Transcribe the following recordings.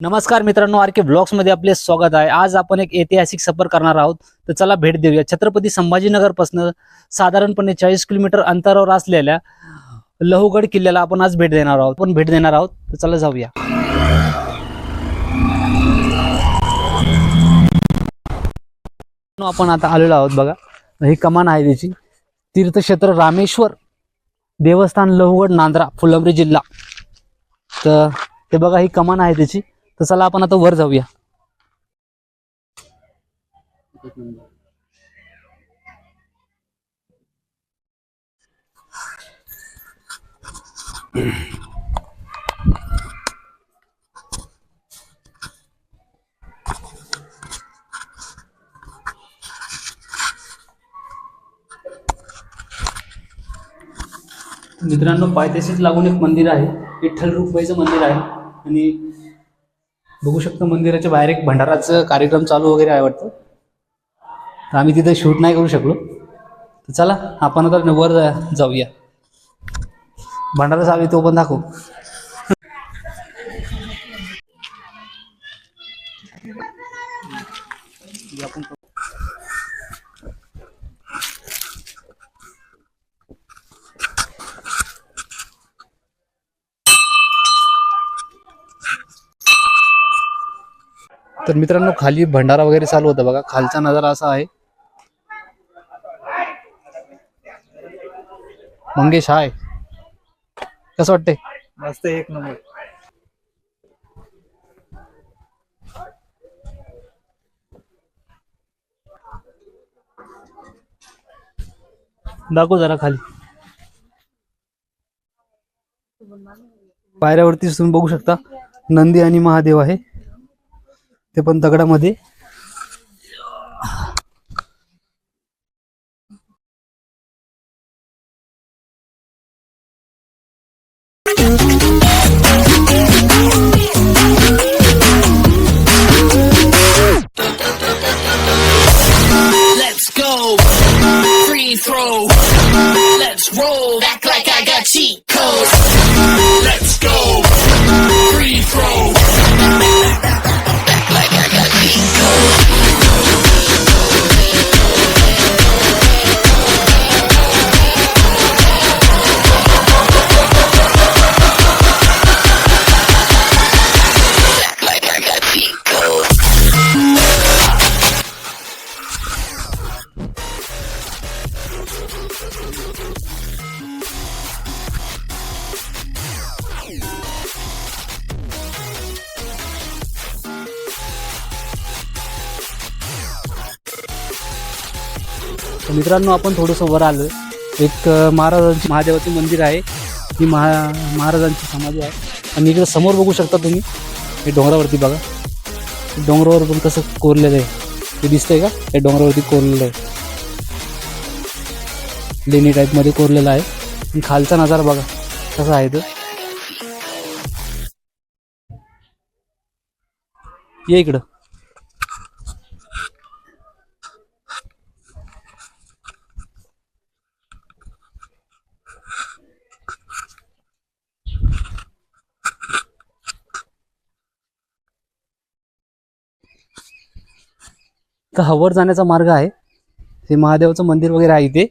नमस्कार मित्रांनो आर के ब्लॉग्समध्ये आपले स्वागत आहे. आज आपण एक ऐतिहासिक सफर करणार आहोत. तर चला भेट देऊया. छत्रपती संभाजीनगरपासून साधारणपणे चाळीस किलोमीटर अंतरावर असलेल्या लहुगड किल्ल्याला आपण आज भेट देणार आहोत. पण भेट देणार आहोत. तर चला जाऊया. आपण आता आलेलो आहोत बघा. ही कमान आहे त्याची तीर्थक्षेत्र रामेश्वर देवस्थान लहुगड नांद्रा फुलंब्री जिल्हा. तर ते बघा ही कमान आहे त्याची तर चला आपण आता वर जाऊया. मित्रांनो पायथ्याशीच लागून एक मंदिर आहे. विठ्ठल रुक्माईचं मंदिर आहे. आणि बघू शकतो मंदिराच्या बाहेर एक भंडाराचं कार्यक्रम चालू वगैरे आहे वाटतं. तर आम्ही तिथे शूट नाही करू शकलो. तर चला आपण आता वर जाऊया. भंडारा चालू तो पण दाखव. तर मित्रांनो खाली भंडारा वगैरे चालू होता बघा. खालचा नजारा असा आहे. मंगेश हाय. कसं वाटतंय? मस्त एक नंबर. दाखव जरा खाली. पायऱ्यावरती तुम्ही बघू शकता नंदी आणि महादेव आहे. ते पण दगडामध्ये Let's go. तर मित्रांनो आपण थोडंसं वर आलो एक महाराजांची महादेवाचे मंदिर आहे. ही महा महाराजांची समाधी आहे. आणि इकडे समोर बघू शकता तुम्ही हे डोंगरावरती बघा. डोंगरावर पण कसं कोरलेलं आहे. ते दिसतंय का? हे डोंगरावरती कोरलेलं आहे. लेणी टाईपमध्ये कोरलेलं आहे. आणि खालचा नजारा बघा कसा आहे तो. ये इकडं. तर हवर जाण्याचा मार्ग आहे. ते महादेवाचं मंदिर वगैरे आहे इथे.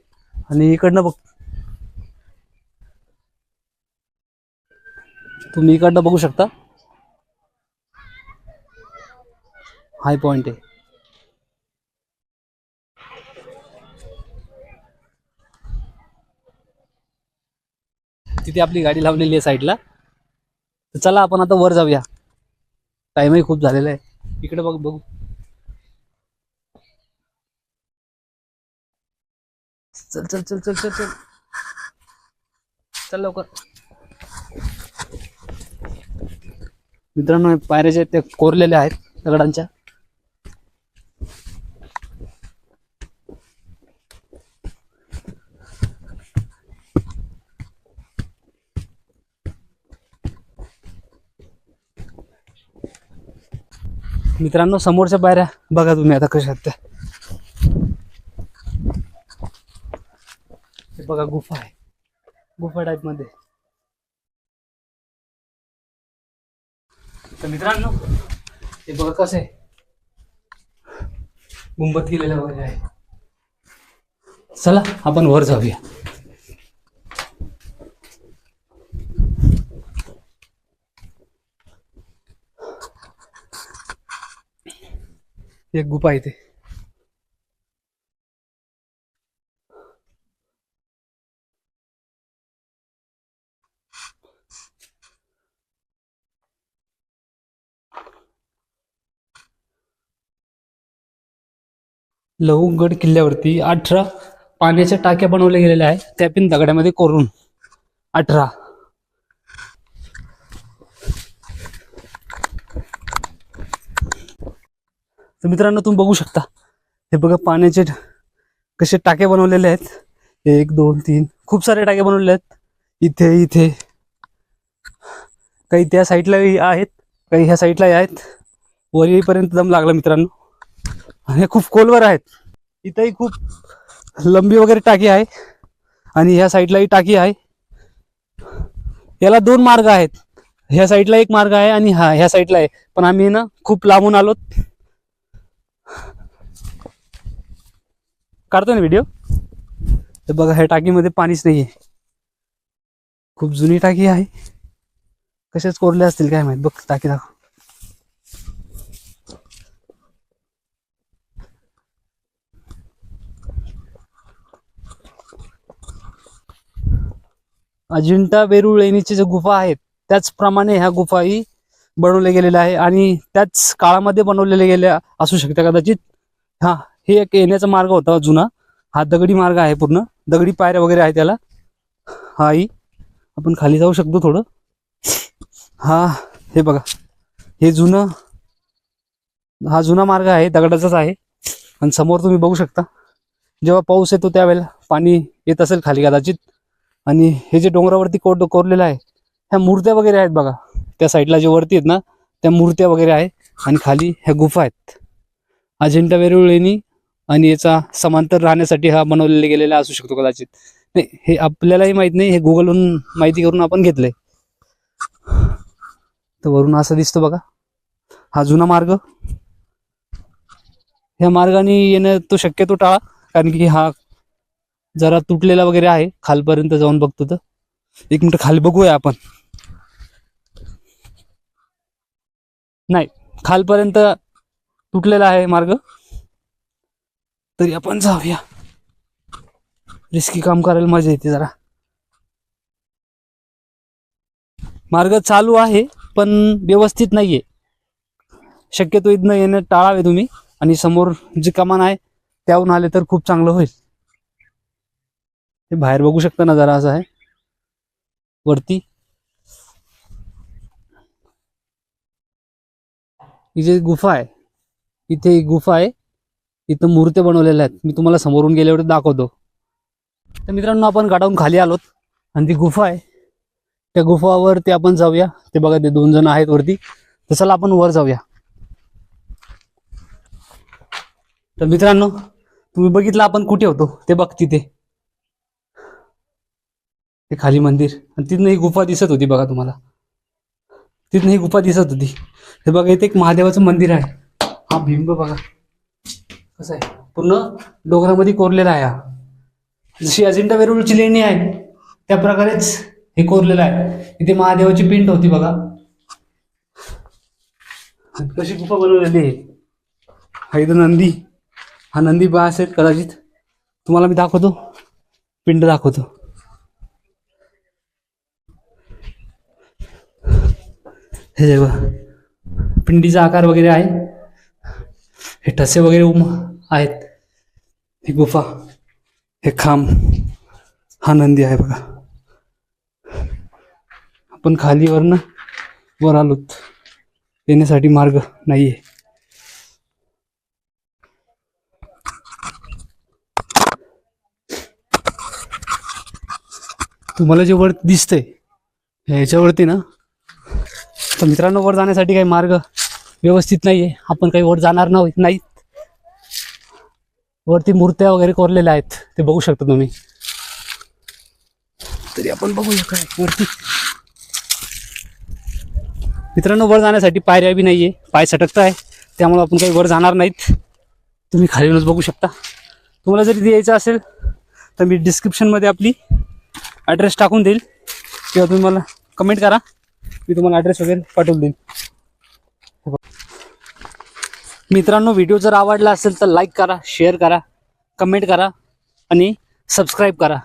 आणि इकडनं बघ. तुम्ही इकडनं बघू शकता. हाय पॉइंट आहे. तिथे आपली गाडी लावलेली आहे साईडला. तर चला आपण आता वर जाऊया. टाइमही खूप झालेला आहे. इकडे बघ बघू. चल चल चल चल चल चल. चल लवकर. मित्रांनो हे पायऱ्याचे ते कोरलेल्या आहेत दगडांच्या मित्रांनो समोरच्या पायऱ्या बघा तुम्ही आता कशा आहेत त्या. हे बघा गुफा आहे. गुफा टाईपमध्ये. तर मित्रांनो हे बघा कसं आहे गुंबत केलेलं वगैरे आहे. चला आपण वर जाऊया. एक गुफा इथे. लहुगड किल्ल्यावरती अठरा पाण्याच्या टाक्या बनवल्या गेलेल्या आहेत. त्या पण दगडामध्ये कोरून. अठरा. तर मित्रांनो तुम्ही बघू शकता. हे बघा पाण्याचे कसे टाके बनवलेले आहेत. एक दोन तीन. खूप सारे टाके बनवलेले आहेत. इथे इथे. काही त्या साईडलाही आहेत काही ह्या साईडला आहेत. वरीपर्यंत दम लागला मित्रांनो. आणि हे खूप खोलवर आहेत. इथंही खूप लंबी वगैरे टाकी आहे आणि ह्या साईडलाही टाकी आहे. याला दोन मार्ग आहेत. ह्या साईडला एक मार्ग आहे आणि हा ह्या साईडला आहे. पण आम्ही ना खूप लांबून आलोत. काढतो ना व्हिडिओ तर बघा ह्या टाकीमध्ये पाणीच नाहीये. खूप जुनी टाकी आहे. कशाच कोरले असतील काय माहीत? बघ टाकी दाखव. अजिंठा वेरूळ लेणीची ज्या गुफा आहेत त्याचप्रमाणे ह्या गुफाही बनवल्या गेलेल्या आहे आणि त्याच काळामध्ये बनवलेल्या गेल्या असू शकते कदाचित. हा हे एक येण्याचा मार्ग होता जुना. हा दगडी मार्ग आहे पूर्ण. दगडी पायऱ्या वगैरे आहे त्याला. हाही आपण खाली जाऊ शकतो थोडं. हा हे बघा. हे जुनं हा जुना मार्ग आहे दगडाचाच आहे. आणि समोर तुम्ही बघू शकता. जेव्हा पाऊस येतो त्यावेळेला पाणी येत असेल खाली कदाचित. आणि हे जे डोंगरावरती कोट कोरलेलं आहे ह्या मूर्त्या वगैरे आहेत बघा. त्या साईडला जे वरती आहेत ना त्या मूर्त्या वगैरे आहे आणि खाली ह्या गुफा आहेत. अजिंठा वेरूळ लेणी आणि याचा समांतर राहण्यासाठी हा बनवलेला गेलेला असू शकतो कदाचित. नाही हे आपल्यालाही माहीत नाही हे गुगलवरून माहिती करून आपण घेतलंय. तर वरून असं दिसतं बघा. हा जुना मार्ग. ह्या मार्गाने येणं तो शक्यतो टाळा कारण की हा जरा तुटलेला वगैरे आहे खालपर्यंत जाऊन बघतो तर. एक मिनिट खाली बघूया आपण. नाही खालपर्यंत तुटलेला आहे मार्ग. तरी आपण जाऊया. रिस्की काम करायला मजा येते जरा. मार्ग चालू आहे पण व्यवस्थित नाहीये. शक्यतो इथनं येणं टाळावे तुम्ही. आणि समोर जी कमान आहे त्याहून आले तर खूप चांगलं होईल. हे बाहेर बघू शकता ना जरा असं आहे. वरती. ही जी गुफा आहे इथे एक गुफा आहे. इथं मूर्त्या बनवलेल्या आहेत. मी तुम्हाला समोरून गेल्यावर दाखवतो. तर मित्रांनो आपण गाडावून खाली आलोत. आणि ती गुफा आहे. त्या गुफावरती आपण जाऊया. ते बघा ते दोन जण आहेत वरती. तर चला आपण वर जाऊया. तर मित्रांनो तुम्ही बघितलं आपण कुठे होतो? ते बघ तिथे. ते खाली मंदिर. आणि तिथनं ही गुफा दिसत होती बघा तुम्हाला. तिथनं ही गुफा दिसत होती. हे बघा इथे एक महादेवाचं मंदिर आहे. हा बिंब बघा. कसं आहे? पूर्ण डोंगरामध्ये कोरलेला आहे हा. जशी अजिंठा वेरूळची लेणी आहे. त्या प्रकारेच हे कोरलेलं आहे. इथे महादेवाची पिंड होती बघा. कशी गुफा बनवलेली आहे. हा इथं नंदी. हा नंदी बा असेल कदाचित. तुम्हाला मी दाखवतो. पिंड दाखवतो. हे देव बघा पिंडीचा आकार वगैरे आहे. हे ठसे वगैरे उम आहेत. ही गुफा हे खांब हा नंदी आहे बघा. आपण खालीवरनं वर आलोत. येण्यासाठी मार्ग नाहीये. तुम्हाला जे वर दिसतंय ह्याच्यावरती ना तर मित्रांनो वर जाण्यासाठी काही मार्ग व्यवस्थित नाही आहे आपण काही वर जाणार नाही नाहीत. वरती मूर्त्या वगैरे कोरलेल्या आहेत ते बघू शकता तुम्ही. तरी आपण बघूया काय वरती. मित्रांनो वर जाण्यासाठी पायऱ्या बी नाही आहे पाय सटकत आहे. त्यामुळे आपण काही वर जाणार नाहीत. तुम्ही खाली येऊनच बघू शकता. तुम्हाला जरी द्यायचं असेल तर मी डिस्क्रिप्शनमध्ये आपली ॲड्रेस टाकून देईल. किंवा तुम्ही मला कमेंट करा. मी तुम्हाला ॲड्रेस वगैरे पाठवून देईन. मित्रांनो व्हिडिओ जर आवडला असेल तर लाईक करा शेअर करा कमेंट करा आणि सबस्क्राईब करा.